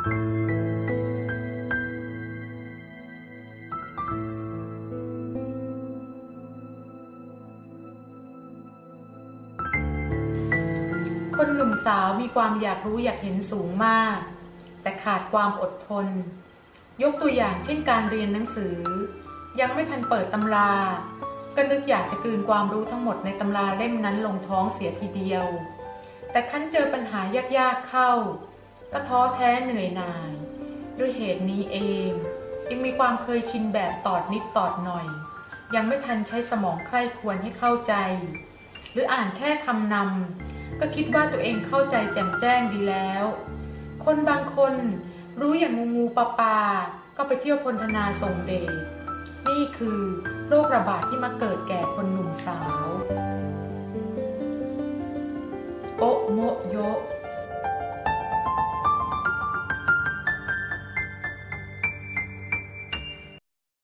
คนหนุ่มสาวมีความอยากรู้อยากเห็นสูงมาก แต่ขาดความอดทน ยกตัวอย่างเช่นการเรียนหนังสือ ยังไม่ทันเปิดตำราก็นึกอยากจะกลืนความรู้ทั้งหมดในตำราเล่มนั้นลงท้องเสียทีเดียว แต่คันเจอปัญหายากๆเข้า ก็ท้อแท้เหนื่อยหน่าย ด้วยเหตุนี้เองจึงมีความเคยชินแบบตอดนิดตอดหน่อย ยังไม่ทันใช้สมองใคร่ควรให้เข้าใจ หรืออ่านแค่คำนำก็คิดว่าตัวเองเข้าใจแจ่มแจ้งดีแล้ว คนบางคนรู้อย่างงูงูปลาปลาก็ไปเที่ยวพลธนาส่งเดชนี่คือโรคระบาดที่มาเกิดแก่คนหนุ่มสาวโกโมโย